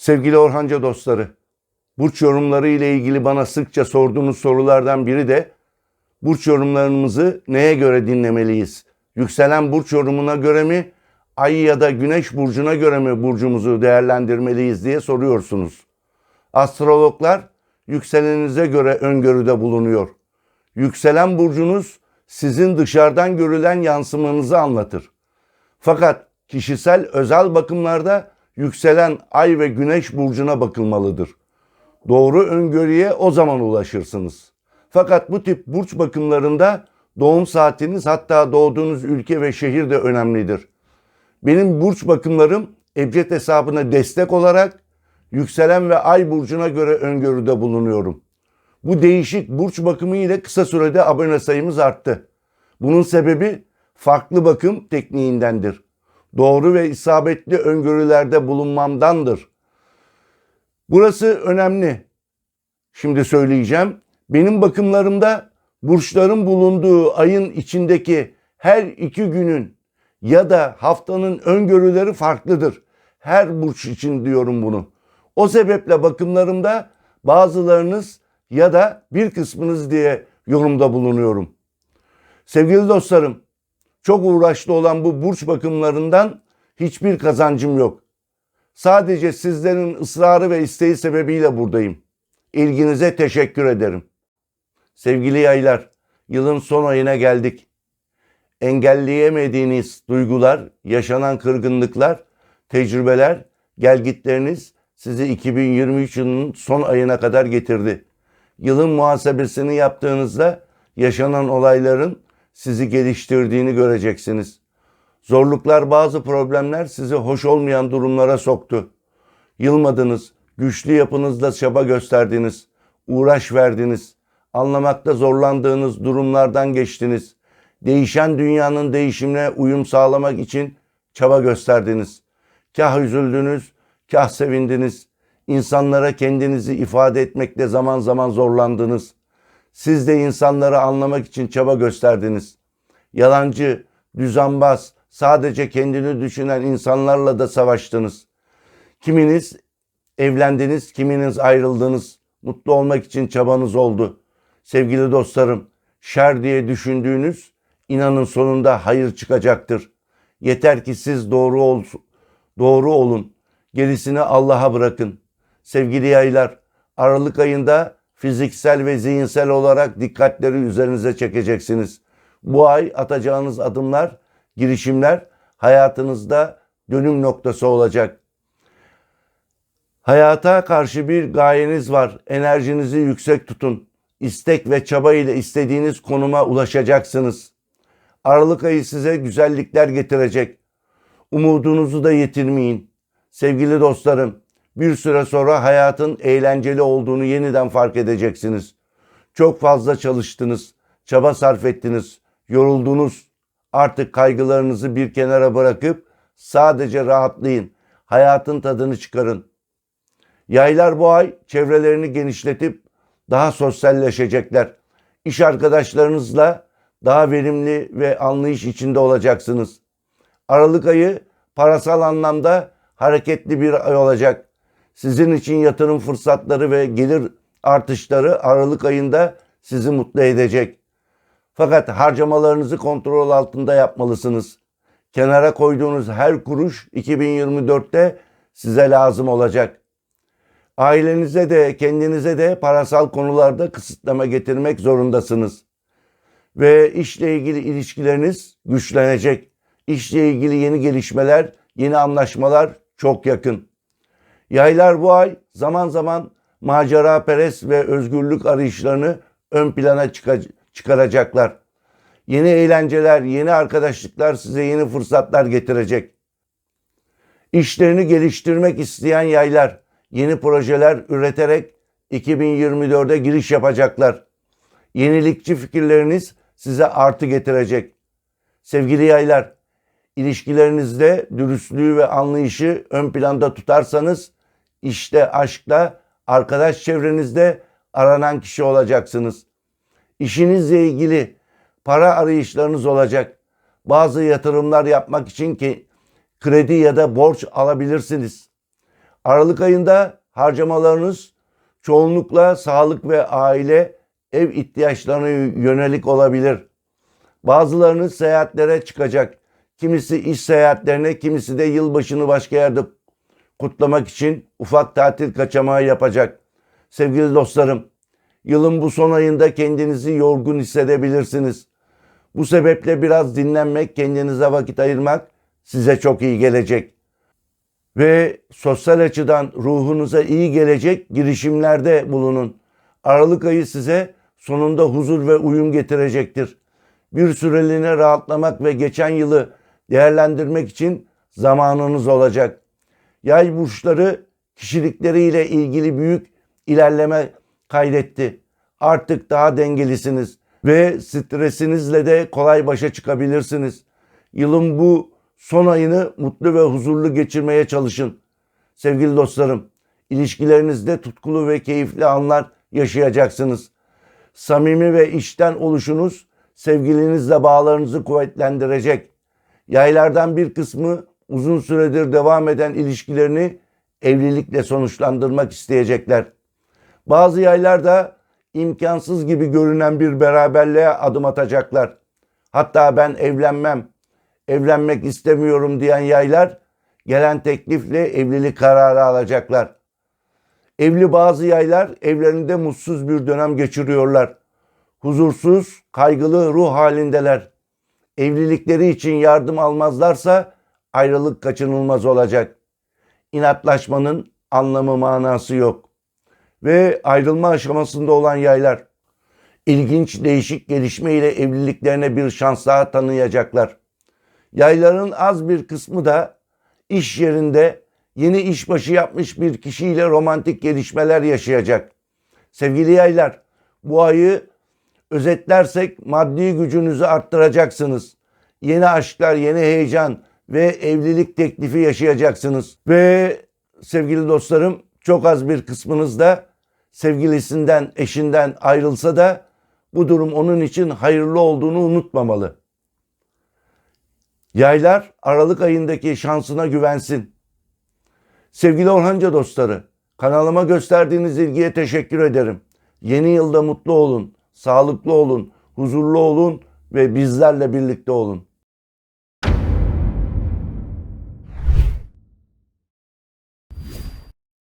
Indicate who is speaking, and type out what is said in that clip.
Speaker 1: Sevgili Orhanca dostları, burç yorumları ile ilgili bana sıkça sorduğunuz sorulardan biri de burç yorumlarımızı neye göre dinlemeliyiz? Yükselen burç yorumuna göre mi, ay ya da güneş burcuna göre mi burcumuzu değerlendirmeliyiz diye soruyorsunuz. Astrologlar yükseleninize göre öngörüde bulunuyor. Yükselen burcunuz sizin dışarıdan görülen yansımanızı anlatır. Fakat kişisel özel bakımlarda yükselen ay ve güneş burcuna bakılmalıdır. Doğru öngörüye o zaman ulaşırsınız. Fakat bu tip burç bakımlarında doğum saatiniz hatta doğduğunuz ülke ve şehir de önemlidir. Benim burç bakımlarım Ebced hesabına destek olarak yükselen ve ay burcuna göre öngörüde bulunuyorum. Bu değişik burç bakımı ile kısa sürede abone sayımız arttı. Bunun sebebi farklı bakım tekniğindendir. Doğru ve isabetli öngörülerde bulunmamdandır. Burası önemli. Şimdi söyleyeceğim. Benim bakımlarımda burçların bulunduğu ayın içindeki her iki günün ya da haftanın öngörüleri farklıdır. Her burç için diyorum bunu. O sebeple bakımlarımda bazılarınız ya da bir kısmınız diye yorumda bulunuyorum. Sevgili dostlarım, çok uğraşlı olan bu burç bakımlarından hiçbir kazancım yok. Sadece sizlerin ısrarı ve isteği sebebiyle buradayım. İlginize teşekkür ederim. Sevgili yaylar, yılın son ayına geldik. Engelleyemediğiniz duygular, yaşanan kırgınlıklar, tecrübeler, gelgitleriniz sizi 2023 yılının son ayına kadar getirdi. Yılın muhasebesini yaptığınızda yaşanan olayların sizi geliştirdiğini göreceksiniz. Zorluklar, bazı problemler sizi hoş olmayan durumlara soktu. Yılmadınız, güçlü yapınızda çaba gösterdiniz, uğraş verdiniz, anlamakta zorlandığınız durumlardan geçtiniz. Değişen dünyanın değişimine uyum sağlamak için çaba gösterdiniz. Kah üzüldünüz, kah sevindiniz. İnsanlara kendinizi ifade etmekte zaman zaman zorlandınız. Siz de insanları anlamak için çaba gösterdiniz. Yalancı, düzenbaz, sadece kendini düşünen insanlarla da savaştınız. Kiminiz evlendiniz, kiminiz ayrıldınız. Mutlu olmak için çabanız oldu. Sevgili dostlarım, şer diye düşündüğünüz inanın sonunda hayır çıkacaktır. Yeter ki siz doğru ol, doğru olun. Gerisini Allah'a bırakın. Sevgili yaylar, Aralık ayında fiziksel ve zihinsel olarak dikkatleri üzerinize çekeceksiniz. Bu ay atacağınız adımlar, girişimler hayatınızda dönüm noktası olacak. Hayata karşı bir gayeniz var. Enerjinizi yüksek tutun. İstek ve çaba ile istediğiniz konuma ulaşacaksınız. Aralık ayı size güzellikler getirecek. Umudunuzu da yitirmeyin. Sevgili dostlarım, bir süre sonra hayatın eğlenceli olduğunu yeniden fark edeceksiniz. Çok fazla çalıştınız, çaba sarf ettiniz, yoruldunuz. Artık kaygılarınızı bir kenara bırakıp sadece rahatlayın. Hayatın tadını çıkarın. Yaylar bu ay çevrelerini genişletip daha sosyalleşecekler. İş arkadaşlarınızla daha verimli ve anlayış içinde olacaksınız. Aralık ayı parasal anlamda hareketli bir ay olacak. Sizin için yatırım fırsatları ve gelir artışları Aralık ayında sizi mutlu edecek. Fakat harcamalarınızı kontrol altında yapmalısınız. Kenara koyduğunuz her kuruş 2024'te size lazım olacak. Ailenize de kendinize de parasal konularda kısıtlama getirmek zorundasınız. Ve işle ilgili ilişkileriniz güçlenecek. İşle ilgili yeni gelişmeler, yeni anlaşmalar çok yakın. Yaylar bu ay zaman zaman macera perest ve özgürlük arayışlarını ön plana çıkaracaklar. Yeni eğlenceler, yeni arkadaşlıklar size yeni fırsatlar getirecek. İşlerini geliştirmek isteyen yaylar yeni projeler üreterek 2024'e giriş yapacaklar. Yenilikçi fikirleriniz size artı getirecek. Sevgili yaylar, ilişkilerinizde dürüstlüğü ve anlayışı ön planda tutarsanız işte aşkla arkadaş çevrenizde aranan kişi olacaksınız. İşinizle ilgili para arayışlarınız olacak. Bazı yatırımlar yapmak için ki kredi ya da borç alabilirsiniz. Aralık ayında harcamalarınız çoğunlukla sağlık ve aile ev ihtiyaçlarına yönelik olabilir. Bazılarınız seyahatlere çıkacak. Kimisi iş seyahatlerine, kimisi de yılbaşını başka yerde kutlamak için ufak tatil kaçamağı yapacak. Sevgili dostlarım, yılın bu son ayında kendinizi yorgun hissedebilirsiniz. Bu sebeple biraz dinlenmek, kendinize vakit ayırmak size çok iyi gelecek. Ve sosyal açıdan ruhunuza iyi gelecek girişimlerde bulunun. Aralık ayı size sonunda huzur ve uyum getirecektir. Bir süreliğine rahatlamak ve geçen yılı değerlendirmek için zamanınız olacak. Yay burçları kişilikleriyle ilgili büyük ilerleme kaydetti. Artık daha dengelisiniz ve stresinizle de kolay başa çıkabilirsiniz. Yılın bu son ayını mutlu ve huzurlu geçirmeye çalışın. Sevgili dostlarım, ilişkilerinizde tutkulu ve keyifli anlar yaşayacaksınız. Samimi ve içten oluşunuz sevgilinizle bağlarınızı kuvvetlendirecek. Yaylardan bir kısmı uzun süredir devam eden ilişkilerini evlilikle sonuçlandırmak isteyecekler. Bazı yaylar da imkansız gibi görünen bir beraberliğe adım atacaklar. Hatta ben evlenmem, evlenmek istemiyorum diyen yaylar gelen teklifle evlilik kararı alacaklar. Evli bazı yaylar evlerinde mutsuz bir dönem geçiriyorlar. Huzursuz, kaygılı ruh halindeler. Evlilikleri için yardım almazlarsa ayrılık kaçınılmaz olacak. İnatlaşmanın anlamı manası yok. Ve ayrılma aşamasında olan yaylar ilginç değişik gelişme ile evliliklerine bir şans daha tanıyacaklar. Yayların az bir kısmı da iş yerinde yeni işbaşı yapmış bir kişiyle romantik gelişmeler yaşayacak. Sevgili yaylar, bu ayı özetlersek maddi gücünüzü arttıracaksınız. Yeni aşklar, yeni heyecan ve evlilik teklifi yaşayacaksınız. Ve sevgili dostlarım çok az bir kısmınız da sevgilisinden, eşinden ayrılsa da bu durum onun için hayırlı olduğunu unutmamalı. Yaylar Aralık ayındaki şansına güvensin. Sevgili Orhanca dostları, kanalıma gösterdiğiniz ilgiye teşekkür ederim. Yeni yılda mutlu olun, sağlıklı olun, huzurlu olun ve bizlerle birlikte olun.